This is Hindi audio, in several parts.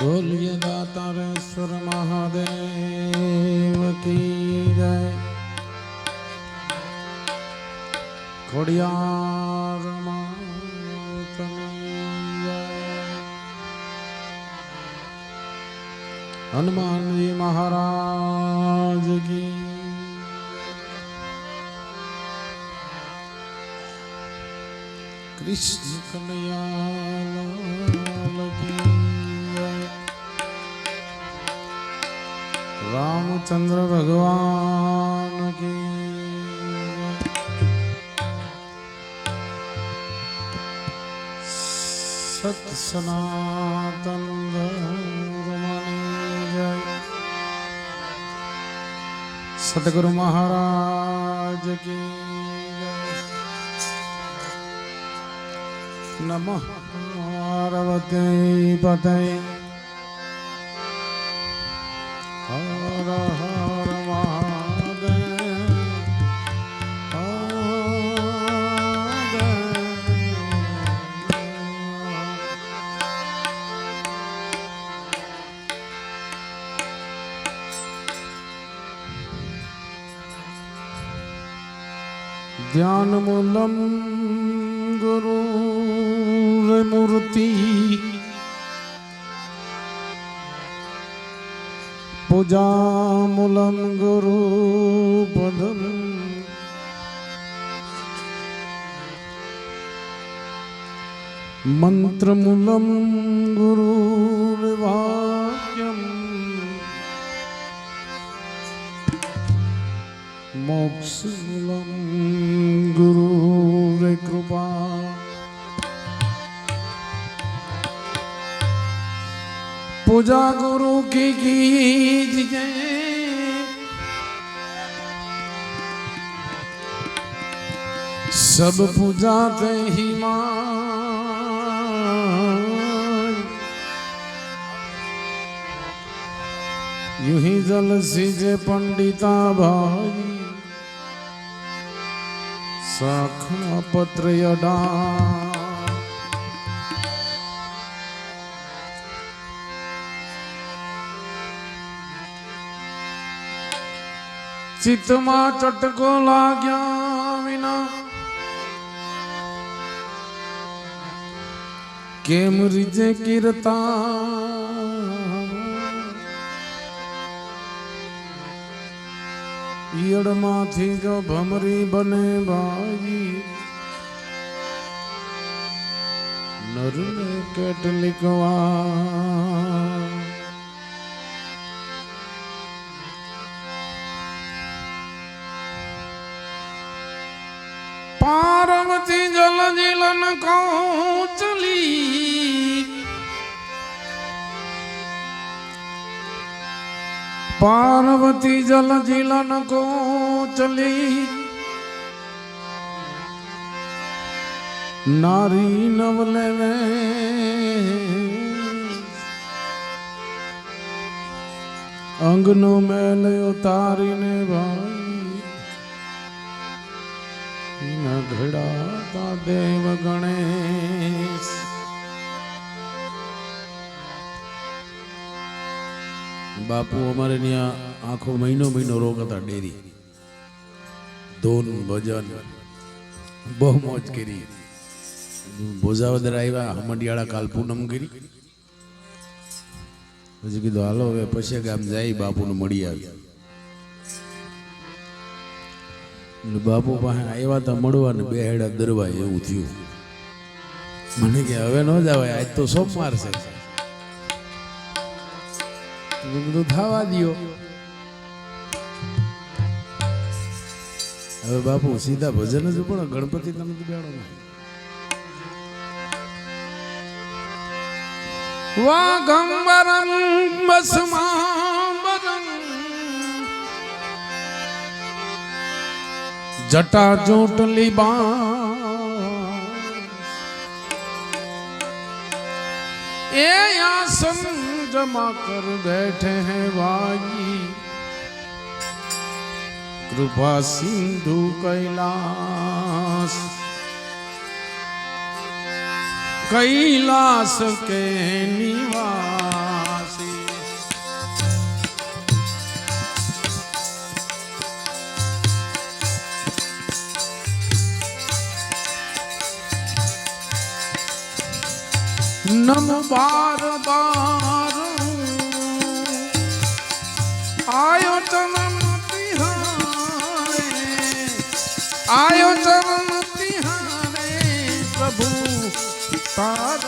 બોલીએ દાતારેશ્વર મહાદેવ કી જય ખોડિયાર. હનુમાનજી મહારાજ કી કૃષ્ણ કનૈયા ચંદ્ર ભગવાન સત સનાતન સદગુરુ મહારાજ કી નમઃ પાર્વતી પતય. ധ്യാനമുലം ഗുരുമൂർത്തി പൂജാമുലം ഗുരുപദം മന്ത്രമുലം ഗുരുവാക്യം മോക്ഷം पूजा गुरु की कीजिए सब पूजा ते ही मान यूँ ही जल सीजे पंडिता भाई। साखा पत्र यडा ચિત્તમાં ચટકો લાગ્યા વિના. કેમ રીજે કીર્તા? ઈયળમાંથી જો ભમરી બને ભાઈ નરને કેટલીક વાર ललन को चली पार्वती जल जिलन को चली नारी नवले अंगनों में ले उतारी ने भाई ન ઘડાતા દેવ ગણેશ. બાપુ અમારે ત્યાં આખો મહિનો મહિનો રોગ હતા ડેરી. ધૂન, ભજન, બહુ મોજ કરી. ભોજાવદર આવ્યા, હમડિયાળા કાલ પૂનમ કરી. પછી કીધું, હાલો, હવે પછી ગામ જાય, બાપુને મળી આવી એટલે બાપુ પાસે આવ્યા તા મળવા ને બે હેડા દરવાય એવું થયું. મને કે હવે ન જવાય, આજ તો સોમવાર છે. થવા દો હવે બાપુ સીધા ભજન જ પણ ગણપતિ તમે બેડો વાઘંબરમ બસમાંબરમ જટા ચોટલી બા એ આસન जमा कर बैठे हैं भाई कृपा सिंधु कैलाश कैलाश के निवासी नम बार बार। आयो चरण तिहारे आयो चरण तिहारे प्रभु तार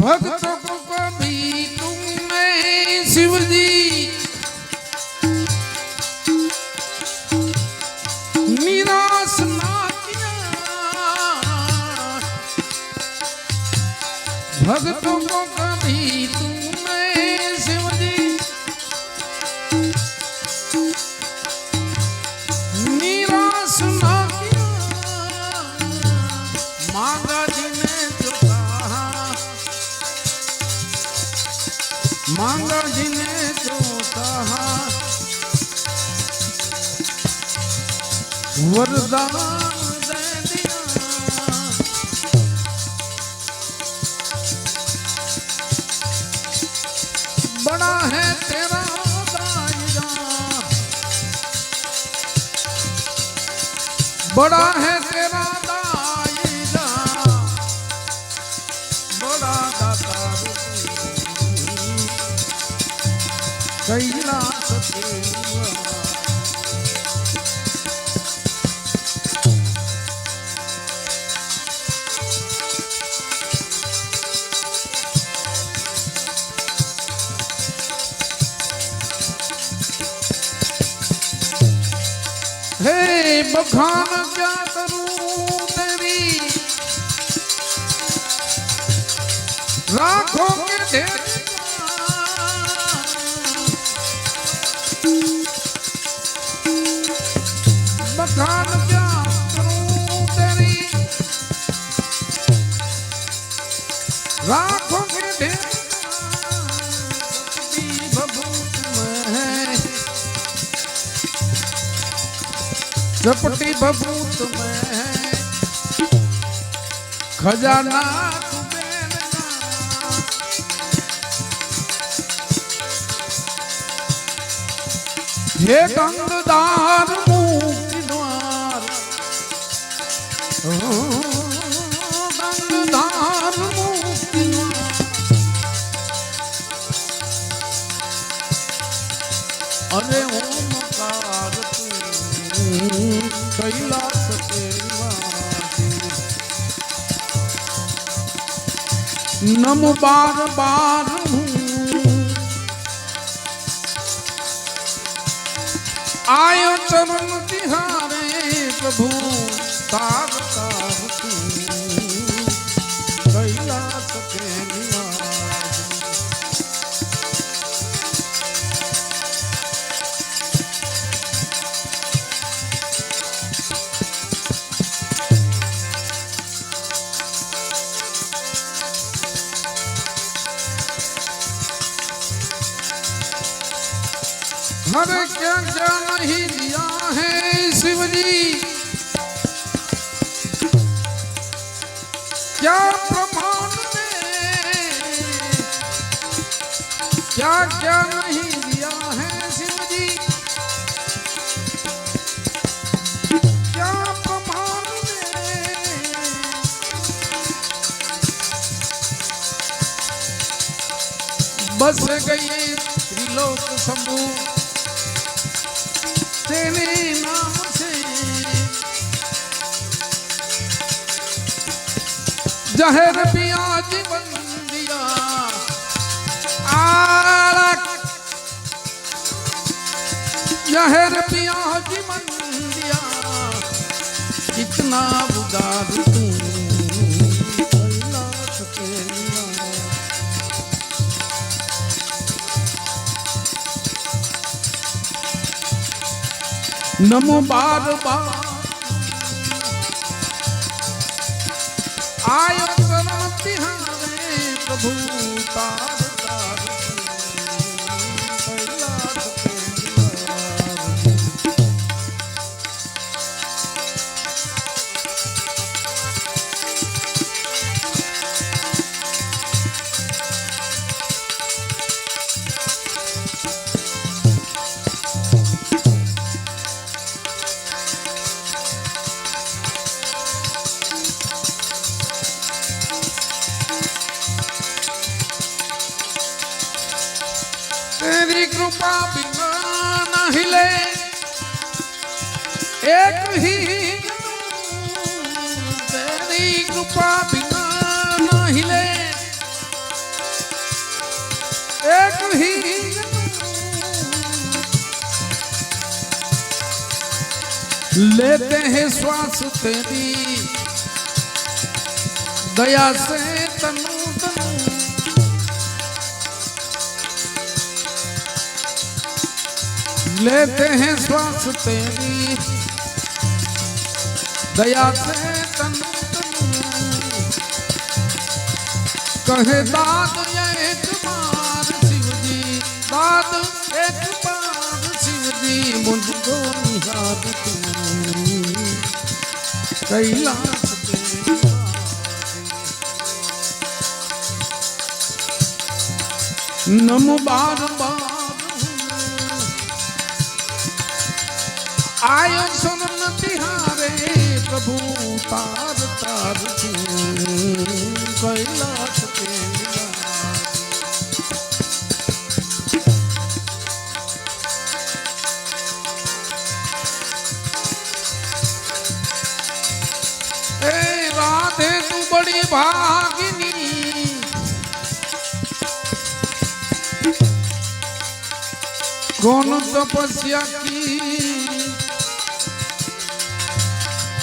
भक्तों को कभी तुमने शिव जी निराश ना किया भक्तों को कभी तुमने वरदान दे दिया बड़ा है तेरा दायरा बड़ा है तेरा दायरा बड़ा दाता कैलाश देवा हे बखान क्या करूँ तेरी राखों के ढेर बखान क्या करूँ तेरी राखों चपटी बबूत में खजाना ये गंगदार मुख द्वार तू कैलाश के निवासी नम बार बार हूँ। आयो बस गई त्रिलोक शंभु। तेरे नाम से। जहर पिया जीवन दिया आलक। जहर पिया जीवन दिया कितना बुदार तू નમો બાર બાર આય પ્રભુ તાર. तेरी कृपा बिना न हिले। एक ही तेरी कृपा बिना न हिले। एक ही लेते हैं श्वास तेरी। दया से तनु लेते हैं श्वास तेरी। दया से तनु कहे, दाद एक बार शिव जी दाद एक बार शिव जी मुझको निहार कैलाश नमो बार बार आयो सुन तिहारे प्रभु तार तार तू कैलाश के निवास। ए राधे तू बड़ी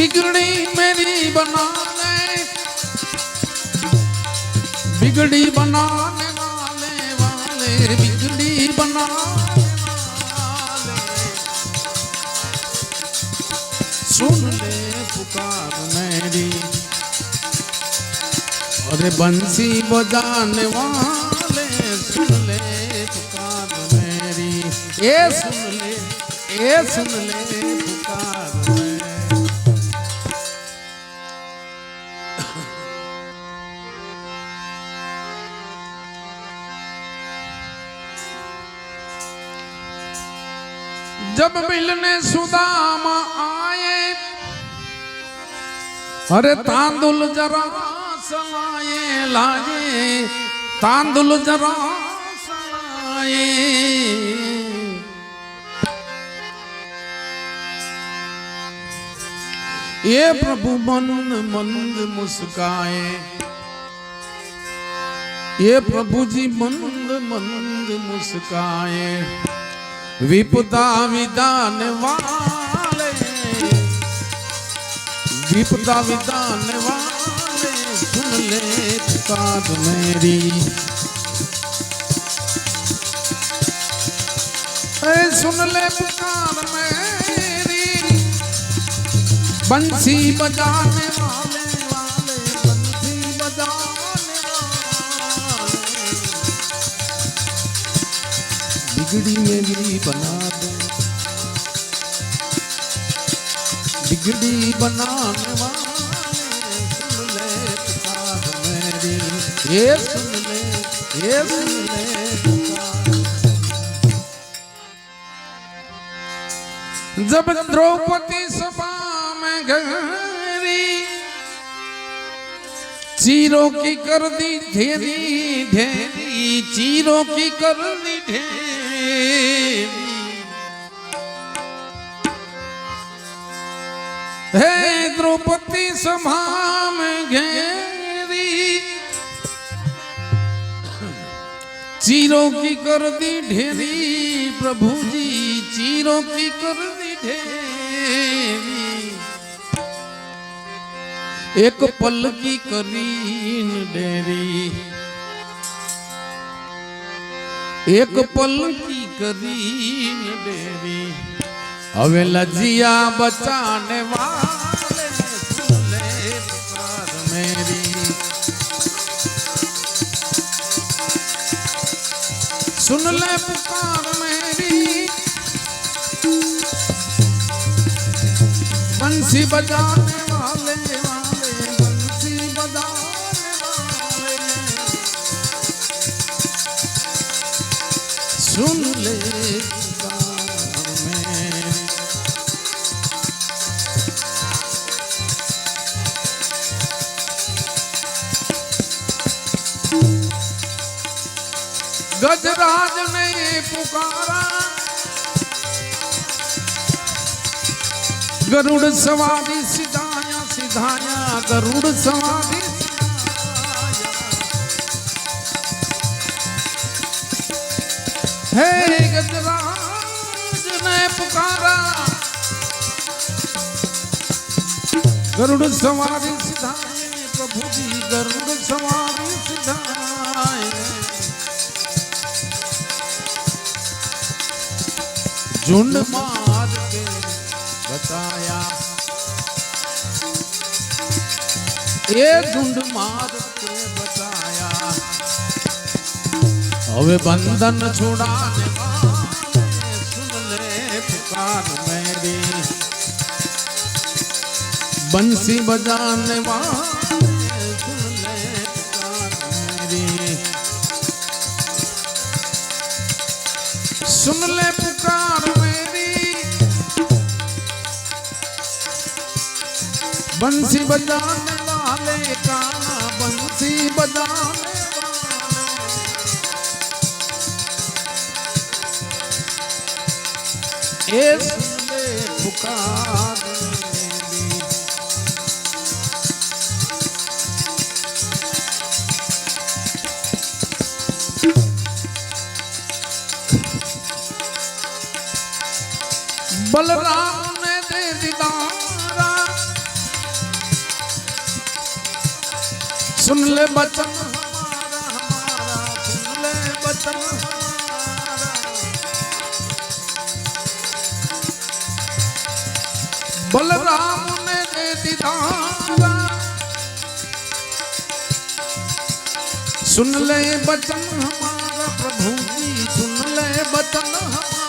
बिगड़ी मेरी बना ले। बिगड़ी बनाने वाले वाले, बिगड़ी वाले। सुन ले पुकार मेरी। अरे बंसी बजाने वाले, सुन ले पुकार मेरी। ए सुन ले ए सुन ले पुकार जब मिलने सुदामा आए, अरे तांदुल जरा सलाए, लाए, तांदुल जरा सलाए। ये प्रभु मन, मंद मुस्काए। ये प्रभु जी मंद मंद मुस्काए। विपदा विधान वाले। विपदा विधान वाले, सुन ले पुकार मेरी। सुन ले पुकार मेरी। बंसी बजाने वाले। बिगड़ी में मेरी बना दे। बिगड़ी बनाने वाले सुन ले पुकार मेरी ये सुन ले ये सुन ले जब द्रौपदी सभा में गई चीरों की कर दी, ढेरी ढेरी, चीरों की कर दी, ढेरी। हे द्रौपदी सभा में घेरी। चीरों की कर दी ढेरी प्रभु जी चीरों की कर दी ढेरी। एक पल की करीन डेरी एक पल की करी देवी। अवे लजिया बचाने वाले मेरी। सुन ले पुकार मेरी। बंसी बजाने सुन ले। गजराज ने पुकारा। गरुड़ सवारी सिधाया सिधाया गरुड़ सवारी। गरुड़ सवारी सिधाए प्रभु जी गरुड़ सवारी सिधाए। झुंड मार के बताया। ये झुंड। मार के बताया। हमें बंधन छुड़ाने बंसी बजाने वाले सुन ले पुकार मेरी। बंसी बजाने वाले काना बंसी बजाने वाले। ए सुन ले पुकार बलराम ने दे दीदारा सुन ले बचन हमारा हमारा सुन ले बचन बलराम ने दे दीदारा सुन ले बचन हमारा प्रभु जी, सुन ले बचन हमारा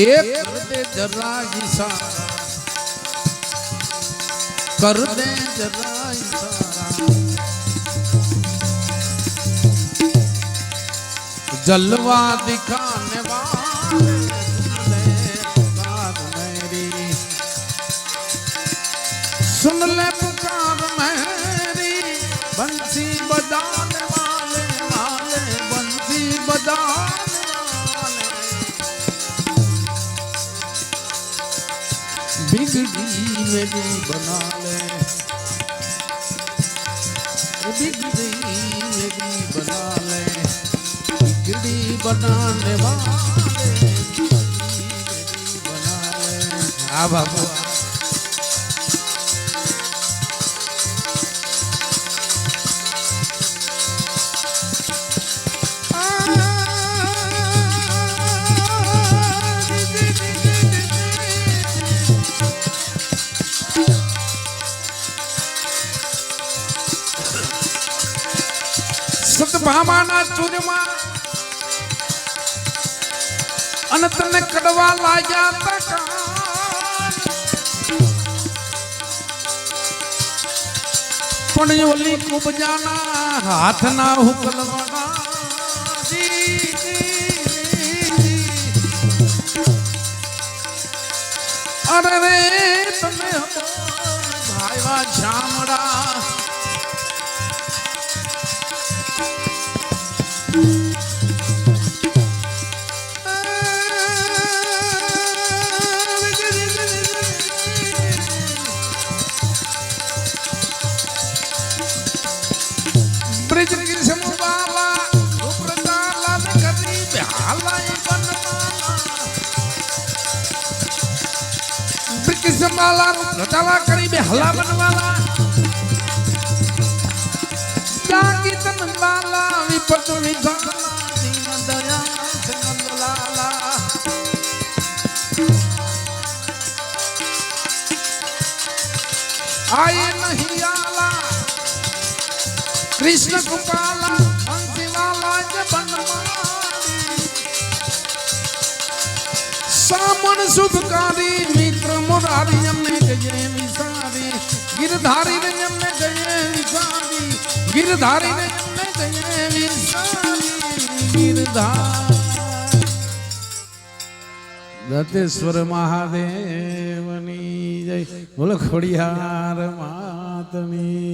एक कर दे जरा इशारा कर दे जरा इशारा जलवा दिखाने वाले सुन ले सुन ले बिगड़ी मेरी बना ले बिगड़ी मेरी बना ले बिगड़ी बनाने वाले बिगड़ी मेरी बना ले हाँ સતભામાના ચૂરમાં અને તને કડવા લાગ્યા તકા પણ ઓલી કુબજાના હાથના હુકલવાના અરે તમે ભાઈવા છામડા विधाला दीन दया संग आए नहीं आला, कृष्ण गोपाला बंसीवाला जबनमाली सामन शुभकारी, मित्र मुरारी यमने गए विसारी ગિરધારી ને જમે જય વિસારી ગિરધારી ને જમે જય વિસારી ગિરધાર. દતેશ્વર મહાદેવની જય. બોલો ખોડિયાર માતની.